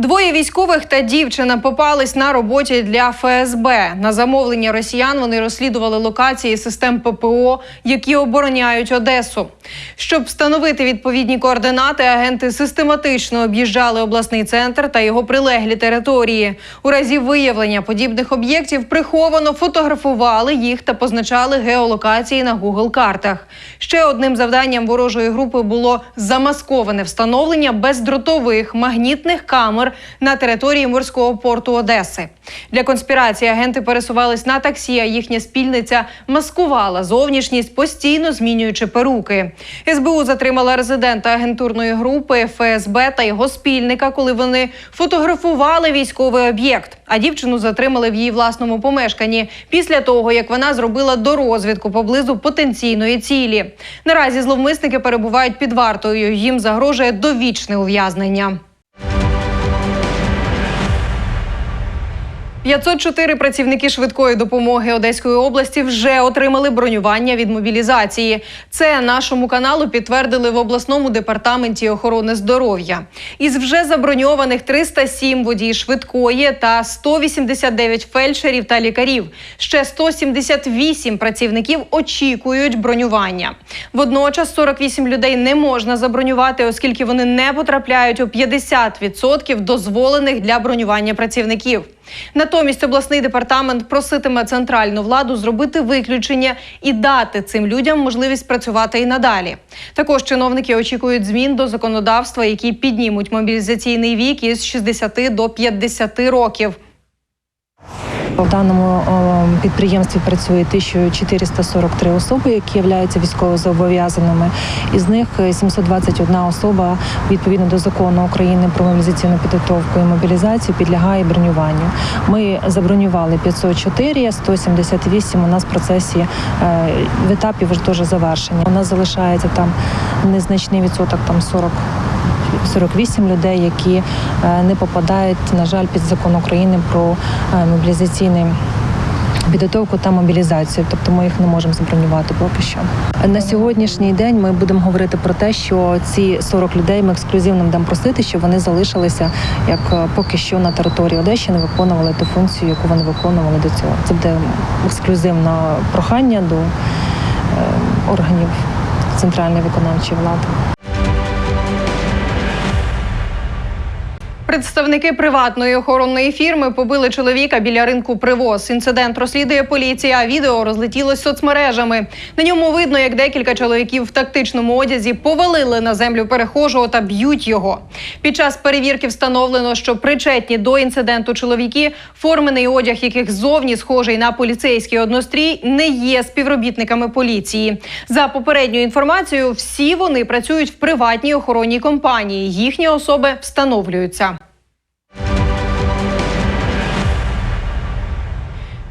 Двоє військових та дівчина попались на роботі для ФСБ. На замовлення росіян вони розслідували локації систем ППО, які обороняють Одесу. Щоб встановити відповідні координати, агенти систематично об'їжджали обласний центр та його прилеглі території. У разі виявлення подібних об'єктів приховано фотографували їх та позначали геолокації на Google картах. Ще одним завданням ворожої групи було замасковане встановлення бездротових магнітних камер на території морського порту Одеси. Для конспірації агенти пересувались на таксі, а їхня спільниця маскувала зовнішність, постійно змінюючи перуки. СБУ затримала резидента агентурної групи ФСБ та його спільника, коли вони фотографували військовий об'єкт. А дівчину затримали в її власному помешканні після того, як вона зробила дорозвідку поблизу потенційної цілі. Наразі зловмисники перебувають під вартою. Їм загрожує довічне ув'язнення. 504 працівники швидкої допомоги Одеської області вже отримали бронювання від мобілізації. Це нашому каналу підтвердили в обласному департаменті охорони здоров'я. Із вже заброньованих 307 водій швидкої та 189 фельдшерів та лікарів. Ще 178 працівників очікують бронювання. Водночас 48 людей не можна забронювати, оскільки вони не потрапляють у 50% дозволених для бронювання працівників. Натомість обласний департамент проситиме центральну владу зробити виключення і дати цим людям можливість працювати і надалі. Також чиновники очікують змін до законодавства, які піднімуть мобілізаційний вік із 60 до 50 років. В даному підприємстві працює 1443 особи, які являються військовозобов'язаними. Із них е, 721 особа відповідно до закону України про мобілізаційну підготовку і мобілізацію підлягає бронюванню. Ми забронювали 504, 178 у нас в процесі е, в етапі вже теж завершення. У нас залишається там незначний відсоток, там 40 48 людей, які е, не попадають, на жаль, під закон України про е, мобілізаційний. Підготовку та мобілізацію, тобто ми їх не можемо забронювати поки що. На сьогоднішній день ми будемо говорити про те, що ці 40 людей ми ексклюзивно будемо просити, щоб вони залишилися як е, поки що на території Одещини, виконували ту функцію, яку вони виконували до цього. Це буде ексклюзивне прохання до органів центральної виконавчої влади. Представники приватної охоронної фірми побили чоловіка біля ринку привоз. Інцидент розслідує поліція. а Відео розлетілось соцмережами. На ньому видно, як декілька чоловіків в тактичному одязі повалили на землю перехожого та б'ють його. Під час перевірки встановлено, що причетні до інциденту чоловіки, формений одяг яких зовні схожий на поліцейський однострій, не є співробітниками поліції. За попередньою інформацією, всі вони працюють в приватній охоронній компанії. Їхні особи встановлюються.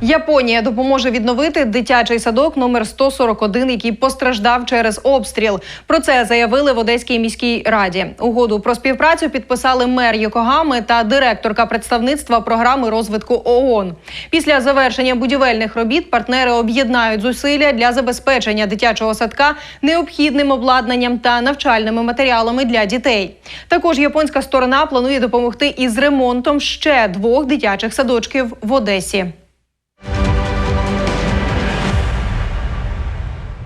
Японія допоможе відновити дитячий садок номер 141, який постраждав через обстріл. Про це заявили в Одеській міській раді. Угоду про співпрацю підписали мер Йокогами та директорка представництва програми розвитку ООН. Після завершення будівельних робіт партнери об'єднають зусилля для забезпечення дитячого садка необхідним обладнанням та навчальними матеріалами для дітей. Також японська сторона планує допомогти із ремонтом ще двох дитячих садочків в Одесі.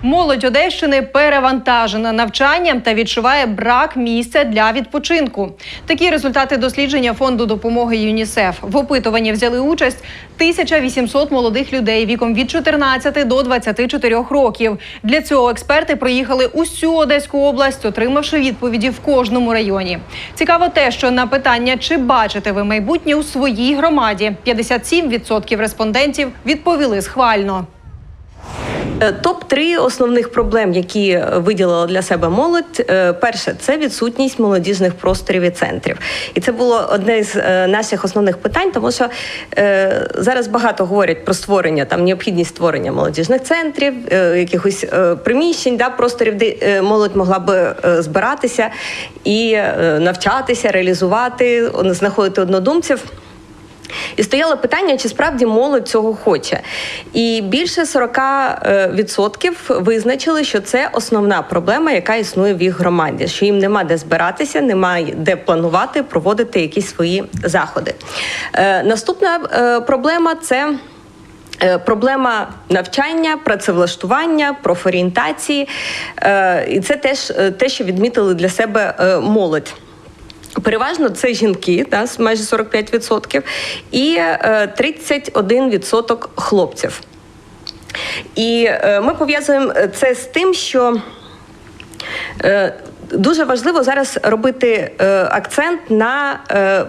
Молодь Одещини перевантажена навчанням та відчуває брак місця для відпочинку. Такі результати дослідження фонду допомоги ЮНІСЕФ. В опитуванні взяли участь 1800 молодих людей віком від 14 до 24 років. Для цього експерти проїхали усю Одеську область, отримавши відповіді в кожному районі. Цікаво те, що на питання, чи бачите ви майбутнє у своїй громаді, 57% респондентів відповіли схвально. Е, Топ 3 основних проблем, які виділила для себе молодь. Е, Перше це відсутність молодіжних просторів і центрів, і це було одне з е, наших основних питань, тому що зараз багато говорять про створення там необхідність створення молодіжних центрів, якихось приміщень, да, просторів, де молодь могла би збиратися і навчатися, реалізувати, знаходити однодумців. І стояло питання, чи справді молодь цього хоче. І більше 40% визначили, що це основна проблема, яка існує в їх громаді, що їм нема де збиратися, немає де планувати, проводити якісь свої заходи. Е, наступна е, проблема це. Е, Проблема навчання, працевлаштування, профорієнтації, Е, і це теж е, те, що відмітили для себе е, молодь. Переважно це жінки, да, майже 45%, і е, 31% хлопців. І е, ми пов'язуємо це з тим, що е, дуже важливо зараз робити е, акцент на е,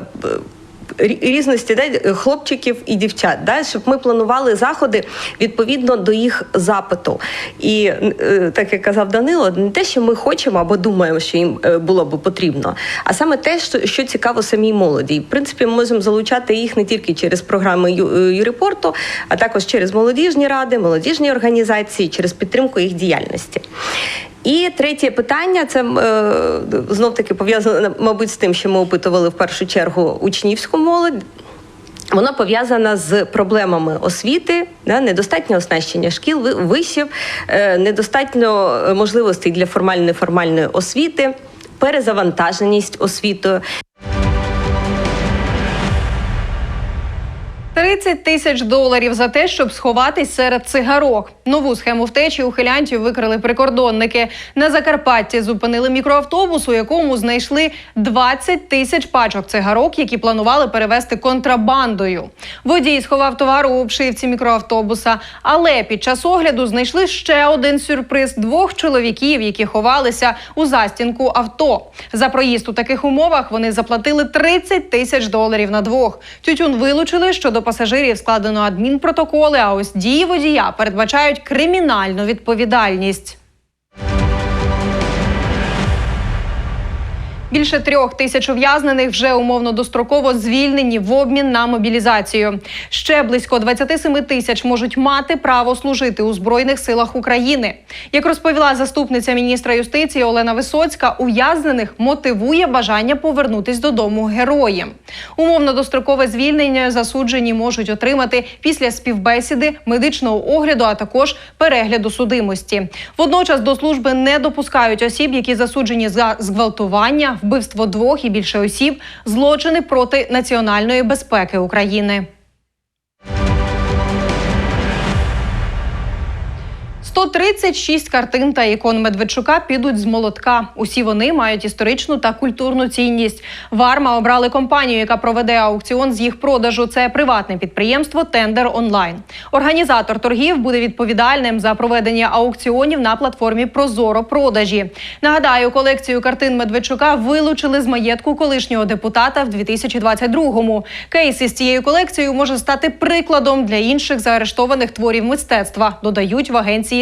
різності да, хлопчиків і дівчат, да, щоб ми планували заходи відповідно до їх запиту. І е, так як казав Данило, не те, що ми хочемо або думаємо, що їм е, було б потрібно, а саме те, що, цікаво самій молоді. І в принципі, ми можемо залучати їх не тільки через програми е, Юріпорту, а також через молодіжні ради, молодіжні організації, через підтримку їх діяльності. І третє питання це е, знов таки пов'язане, мабуть, з тим, що ми опитували в першу чергу учнівську молодь. Вона пов'язана з проблемами освіти, да, недостатнє оснащення шкіл, ви- вишів, е, недостатньо е, можливостей для формальної неформальної освіти, перезавантаженість освітою. 30 тисяч доларів за те, щоб сховатись серед цигарок. Нову схему втечі ухилянтів викрили прикордонники. На Закарпатті зупинили мікроавтобус, у якому знайшли 20 тисяч пачок цигарок, які планували перевезти контрабандою. Водій сховав товар у обшивці мікроавтобуса, але під час огляду знайшли ще один сюрприз двох чоловіків, які ховалися у застінку авто. За проїзд у таких умовах вони заплатили 30 тисяч доларів на двох. Тютюн вилучили, щодо пасажирів складено адмінпротоколи. А ось дії водія передбачають кримінальну відповідальність. Більше трьох тисяч ув'язнених вже умовно достроково звільнені в обмін на мобілізацію. Ще близько 27 тисяч можуть мати право служити у збройних силах України. Як розповіла заступниця міністра юстиції Олена Висоцька, ув'язнених мотивує бажання повернутись додому героєм. Умовно дострокове звільнення засуджені можуть отримати після співбесіди, медичного огляду, а також перегляду судимості. Водночас до служби не допускають осіб, які засуджені за зґвалтування, вбивство двох і більше осіб, злочини проти національної безпеки України. 136 картин та ікон Медведчука підуть з молотка. Усі вони мають історичну та культурну цінність. Варма обрали компанію, яка проведе аукціон з їх продажу. Це приватне підприємство Тендер Онлайн. Організатор торгів буде відповідальним за проведення аукціонів на платформі Прозоро продажі. Нагадаю, колекцію картин Медведчука вилучили з маєтку колишнього депутата в 2022-му. Кейс із цією колекцією може стати прикладом для інших заарештованих творів мистецтва. Додають в агенції